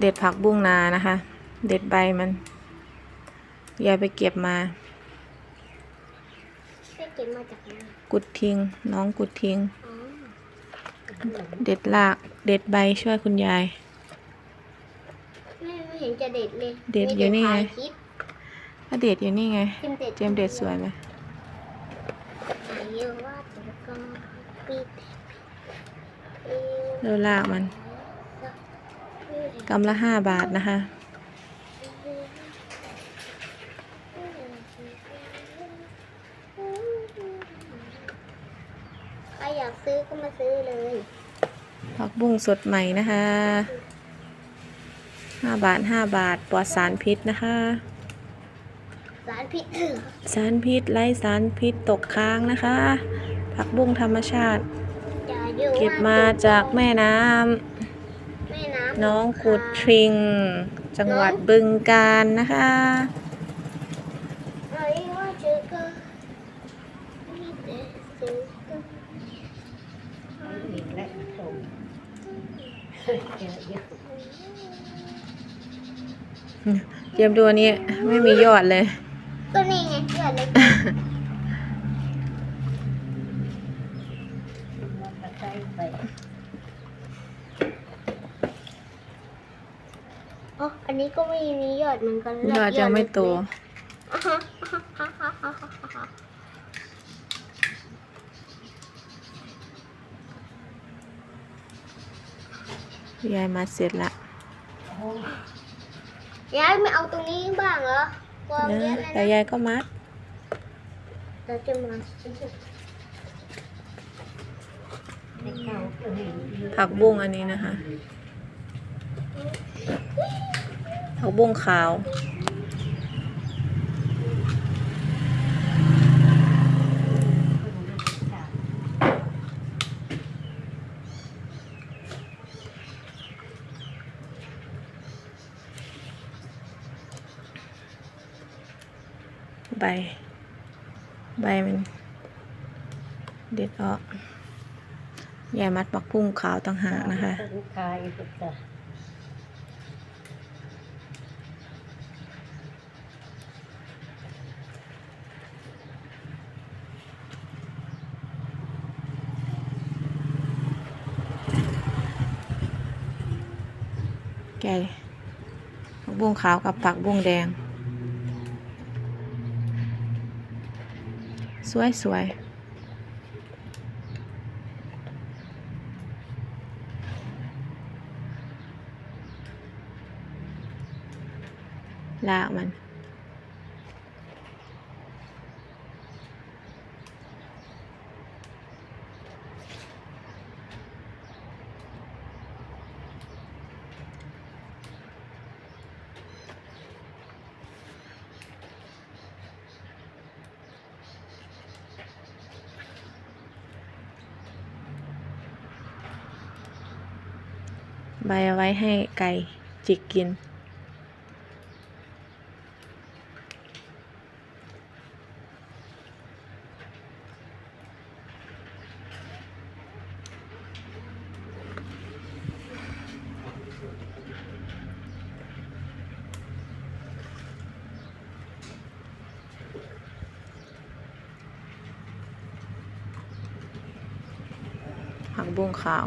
เด็ดผักบุ้งนานะคะ เด็ดใบมันยายไปเก็บมาไปเก็บมาจากไหนกุดทิ้งน้องกุดทิ้ง อ๋อเด็ดราก เด็ดใบช่วยคุณยาย ไม่ไม่เห็นจะเด็ดเลยเด็ดอยู่นี่ไง มีแต่ถ่าคลิปก็เด็ดอยู่นี่ไง เจมส์เด็ดเจมส์เด็ดสวยไหมอายุว่าจะก็ปิดเอวดูรากมัน กำละห้าบาทนะคะ ใครอยากซื้อก็มาซื้อเลยผักบุ้งสดใหม่นะคะห้าบาทห้าบาทปลอดสารพิษนะคะ สารพิษสารพิษไร้สารพิษตกค้างนะคะ ผักบุ้งธรรมชาติจะอยู่เก็บมาจากแม่น้แม่น้ำำ น้องกุดทิง จังหวัดบึงกาฬนะคะไอ้ว่าเจอก็มีแต่ซื้อก็อีกและส่งเจอเยอะเตรียมดูอันนี้ไม่มียอดเลย ก็นี่ไงเกิดอะไร มันก็ใช้ไป อ๋ออันนี้ก็ไม่มียอดเหมือนกันยอดยังไม่โตอ่าฮะยายมาเสร็จละโอ้โหยายไม่เอาตรงนี้บ้างเหรอกองเยนะอะเลยแต่นะยายก็มัดเราจะมาในเก่าก็เห็นอยู่ผักบุ้งอันนี้นะคะ ผักบุ้งขาว ใบ ใบมันเด็ดออกยายมัดปักพุ่งขาวต่างหากนะคะ ลูกค้าอีกต่อแกะผักบุ้งขาวกับผักบุ้งแดง สวยสวยลากมัน ใบเอาไว้ให้ไก่จิกกิน ผักบุ้งขาว